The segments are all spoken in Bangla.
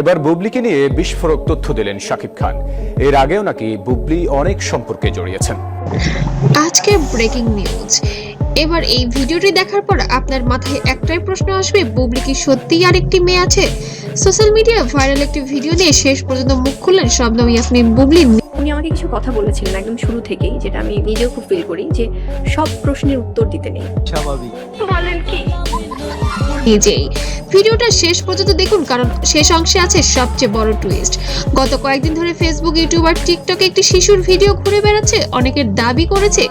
এবার বুবলিকে নিয়ে বিস্ফোরক তথ্য দিলেন শাকিব খান। এর আগেও নাকি বুবলি অনেক সম্পর্কে জড়িয়েছেন। আজকে ব্রেকিং নিউজ এবার এই ভিডিওটি দেখার পর আপনার মাথায় একটাই প্রশ্ন আসবে বুবলি কি সত্যিই আরেকটি মেয়ে আছে? সোশ্যাল মিডিয়ায় ভাইরাল একটি ভিডিও নিয়ে শেষ পর্যন্ত মুখ খুললেন শবনম ইয়াসমিন। বুবলি উনি আমাকে কিছু কথা বলেছিলেন একদম শুরু থেকেই যেটা আমি নিজেও খুব ফিল করি যে সব প্রশ্নের উত্তর দিতে নেই। স্বাভাবিক। নিজেই ভিডিওটা শেষ পর্যন্ত দেখুন, কারণ শেষ অংশে আছে সবচেয়ে বড় টুইস্ট গত কয়েকদিন ধরে ফেসবুক ইউটিউব আর টিকটকে একটি শিশুর ভিডিও ঘুরে বেড়াচ্ছে। অনেকের দাবি করেছে,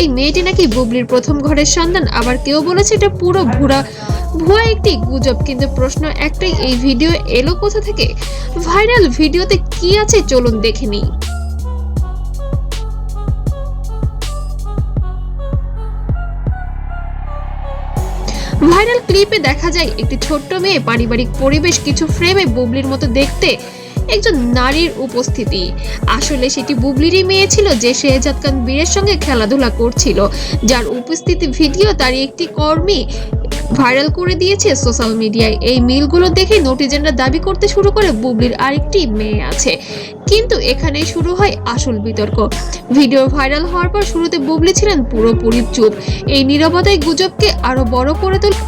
এই মেয়েটি নাকি বুবলির প্রথম ঘরের সন্তান। আবার কেউ বলেছে এটা পুরো ভুরা, ভুয়া একটি গুজব। কিন্তু প্রশ্ন একটাই, এই ভিডিও এলো কোথা থেকে? ভাইরাল ভিডিওতে কি আছে চলুন দেখে নিই। ভাইরাল ক্লিপে দেখা যায় একটি ছোট্ট মেয়ে পারিবারিক পরিবেশ কিছু ফ্রেমে বুবলির মতো দেখতে একজন নারীর উপস্থিতি। আসলে সেটি বুবলিরই মেয়ে ছিল যে শেহজাদ খান বীরের সঙ্গে খেলাধুলা করছিল। যার উপস্থিতি ভিডিও তার একটি কর্মী ভাইরাল করে দিয়েছে সোশ্যাল মিডিয়ায়। এই মিলগুলো দেখে নোটিজেনরা দাবি করতে শুরু করে, বুবলির আরেকটি মেয়ে আছে। কিন্তু এখানেই শুরু হয় আসল বিতর্ক। ভিডিও ভাইরাল হওয়ার পর শুরুতে বুবলি ছিলেন পুরোপুরি চুপ। এই নিরবতায় গুজবকে আরও বড় করে তোলে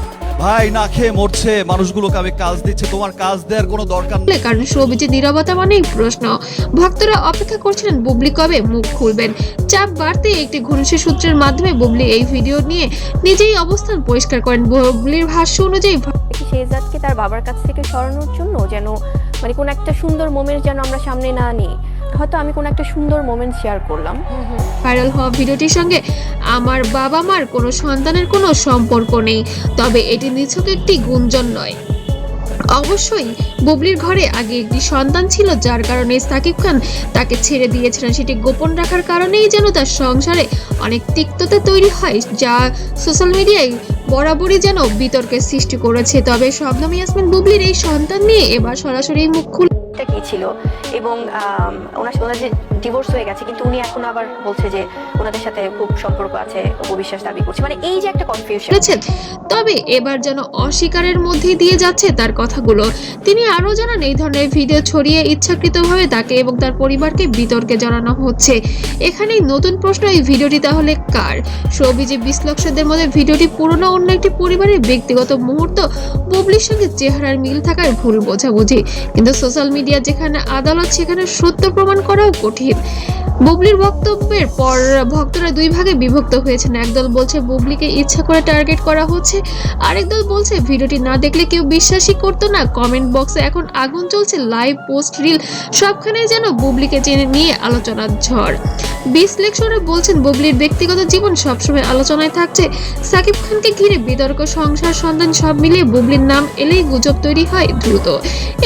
ভাই না খেয়ে মরছে। মানুষগুলোকে আমি কাজ দিচ্ছে। তোমার কাজ দেওয়ার কোনো দরকার নেই। কারণ সবজি নীরবতা মানেই প্রশ্ন। ভক্তরা অপেক্ষা করছিলেন বুবলি কবে মুখ খুলবেন? চাপ বাড়তে একটি ঘনিষ্ঠ সূত্রের মাধ্যমে বুবলি এই ভিডিও নিয়ে নিজেই অবস্থান পরিষ্কার করেন। বুবলির ভাষ্য অনুযায়ী শেহজাদকে তার বাবার কাছ থেকে সরানোর জন্য যেন মানে কোন একটা সুন্দর মোমেন্ট যেন আমরা সামনে না নিই। হয়তো আমি কোন একটা সুন্দর মোমেন্ট শেয়ার করলাম। ভাইরাল হওয়া ভিডিওটির সঙ্গে আমার বাবা মার কোনো সন্তানের কোনো সম্পর্ক নেই, তবে এটি নিছক একটি গুঞ্জন নয়। অবশ্যই বুবলির ঘরে আগে একটি সন্তান ছিল, যার কারণে সাকিব খান তাকে ছেড়ে দিয়েছিলেন। সেটি গোপন রাখার কারণেই যেন তার সংসারে অনেক তিক্ততা তৈরি হয়, যা সোশ্যাল মিডিয়ায় বরাবরই যেন বিতর্কের সৃষ্টি করেছে। তবে শবনম ইয়াসমিন বুবলির এই সন্তান নিয়ে এবার সরাসরি মুখ এটা কি ছিল? এবং ওনার ওনার যে ডিভোর্স হয়ে গেছে, কিন্তু উনি এখন আবার বলছে যে ওনাদের সাথে খুব সম্পর্ক আছে, অপবিশ্বাস দাবি করছে। মানে এই যে একটা কনফিউশন তবে এবার যেন অস্বীকারের মধ্যে দিয়ে যাচ্ছে তার কথাগুলো। তিনি আরও জানান, এই ধরনের ভিডিও ছড়িয়ে ইচ্ছাকৃতভাবে তাকে এবং তার পরিবারকে বিতর্কে জড়ানো হচ্ছে। এখানেই নতুন প্রশ্ন, এই ভিডিওটি তাহলে কার? সবিজে বিশ্লেষকদের মধ্যে ভিডিওটি পুরনো অন্য একটি পরিবারের ব্যক্তিগত মুহূর্ত, বুবলির সঙ্গে চেহারার মিল থাকার ভুল বোঝাবুঝি। কিন্তু সোশ্যাল মিডিয়া যেখানে আদালত, সেখানে সত্য প্রমাণ করাও কঠিন। বুবলির বক্তব্যের পর ভক্তরা দুই ভাগে বিভক্ত হয়েছেন। একদল বলছে, বুবলিকে ইচ্ছা করে টার্গেট করা হচ্ছে। আরেক দল বলছে, ভিডিওটি না দেখলে কেউ বিশ্বাসই করতো না। কমেন্ট বক্সে এখন আগুন চলছে লাইভ পোস্ট রিল, সবখানেই যেন বুবলিকে জেনে নিয়ে আলোচনার ঝড়। বিশ্লেষকরা বলছেন, বুবলির ব্যক্তিগত জীবন সবসময় আলোচনায় থাকছে। সাকিব খানকে ঘিরে বিতর্ক, সংসার, সন্ধান সব মিলিয়ে বুবলির নাম এলেই গুজব তৈরি হয় দ্রুত।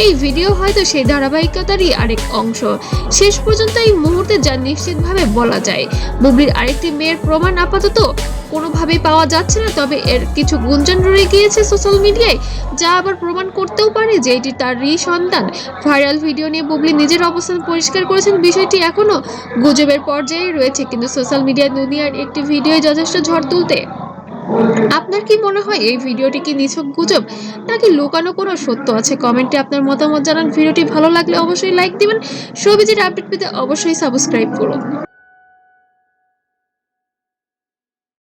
এই ভিডিও হয়তো সেই ধারাবাহিকতারই আরেক অংশ। শেষ পর্যন্ত এই মুহূর্তে যা নিশ্চিতভাবে বলা যায়, বুবলির আরেকটি মেয়ের প্রমাণ আপাতত কোনোভাবেই পাওয়া যাচ্ছে না, তবে এর কিছু গুঞ্জন রয়ে গিয়েছে সোশ্যাল মিডিয়ায়, যা আবার প্রমাণ করতেও পারে যে এটি তারই সন্তান। ভাইরাল ভিডিও নিয়ে বুবলি নিজের অবস্থান পরিষ্কার করেছেন বিষয়টি এখনও গুজবের পর্যায়ে রয়েছে, কিন্তু সোশ্যাল মিডিয়া দুনিয়ার একটি ভিডিও যথেষ্ট ঝড় তুলতে আপনার কি মনে হয় এই ভিডিওটি কি নিছক গুজব, নাকি লুকানো কোনো সত্য আছে? কমেন্টে আপনার মতামত জানান। ভিডিওটি ভালো লাগলে অবশ্যই লাইক দিবেন। সবিজির আপডেট পেতে অবশ্যই সাবস্ক্রাইব করুন।